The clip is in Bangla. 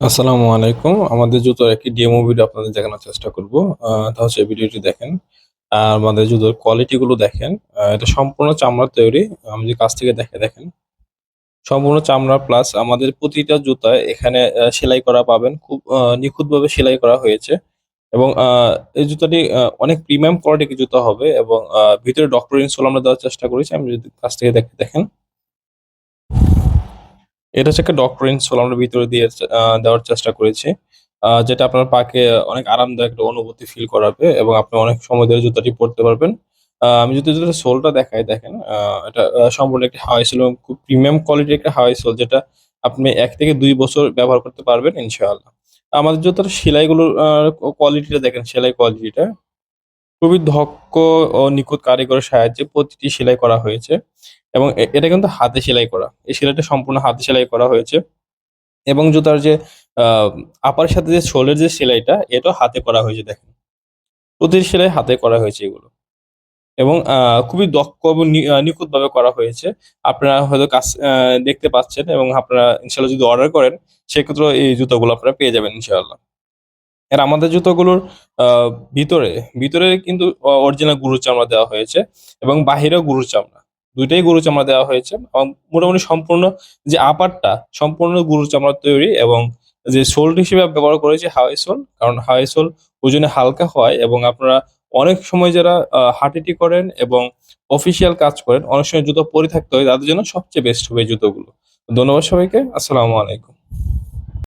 আসসালামু আলাইকুম। আমাদের জুতোর একটি ডেমো ভিডিও আপনাদের দেখানোর চেষ্টা করব। তাহলে হচ্ছে ভিডিওটি দেখেন। আর আমাদের জুতোর কোয়ালিটি গুলো দেখেন। এটা সম্পূর্ণ চামড়ার তৈরি। আমি যদি কাছ থেকে দেখে দেখেন। সম্পূর্ণ চামড়া প্লাস আমাদের প্রতিটা জুতায় এখানে সেলাই করা পাবেন। খুব নিখুঁতভাবে সেলাই করা হয়েছে। এবং এই জুতাটি অনেক প্রিমিয়াম কোয়ালিটির জুতো হবে এবং ভিতরে ডক্টর ইনসোল আমরা দেওয়ার চেষ্টা করেছি। আমি যদি কাছ থেকে দেখ দেখেন। এটা হচ্ছে একটা ডক্টর ইনসোল আমরা ভিতরে দিয়ে দেওয়ার চেষ্টা করেছি। যেটা আপনার পাকে অনেক আরামদায়ক একটা অনুভূতি ফিল করাবে এবং আপনি অনেক সময় ধরে জুতাটি পরতে পারবেন। আমি যদি জুতার সোলটা দেখাই, দেখেন এটা সম্পূর্ণ একটি হাওয়াই সোল খুব প্রিমিয়াম কোয়ালিটির একটা হাওয়াই সোল যেটা আপনি এক থেকে দুই বছর ব্যবহার করতে পারবেন, ইনশাআল্লাহ। আমাদের জুতার সেলাইগুলোর কোয়ালিটিটা দেখেন, সেলাই কোয়ালিটিটা। খুবই দক্ষ ও নিখুঁত কারিগরের সাহায্যে প্রতিটি সেলাই করা হয়েছে এবং এটা কিন্তু হাতে সেলাই করা। এই সেলাইটা সম্পূর্ণ হাতে সেলাই করা হয়েছে এবং জুতার যে আপার সাথে যে শোলের যে সেলাইটা এটাও হাতে করা হয়েছে দেখেন। প্রতিটি সেলাই হাতে করা হয়েছে এগুলো এবং খুবই দক্ষ এবং নিখুঁতভাবে করা হয়েছে। আপনারা হয়তো আ দেখতে পাচ্ছেন এবং আপনারা ইনশাআল্লাহ যদি অর্ডার করেন সেক্ষেত্রেও এই জুতাগুলো আপনারা পেয়ে যাবেন ইনশাআল্লাহ। আর আমাদের জুতোগুলোর ভিতরে, ভিতরে কিন্তু অরিজিনাল গরুর চামড়া দেওয়া হয়েছে এবং বাহিরেও গরুর চামড়া। ২ টাই গরুর চামড়া দেওয়া হয়েছে। এবং মোটামুটি সম্পূর্ণ যে আপারটা সম্পূর্ণ গরুর চামড়ার তৈরি এবং যে সোল হিসেবে ব্যবহার করেছি হাওয়াই সোল। কারণ হাওয়াই সোল ওজনে হালকা হয় এবং আপনারা অনেক সময় যারা আ হাঁটাহাঁটি করেন এবং অফিসিয়াল কাজ করেন, অনেক সময় জুতো পরে থাকতে হয় তাদের জন্য সবচেয়ে বেস্ট হবে জুতোগুলো। ধন্যবাদ সবাইকে। আসসালামু আলাইকুম।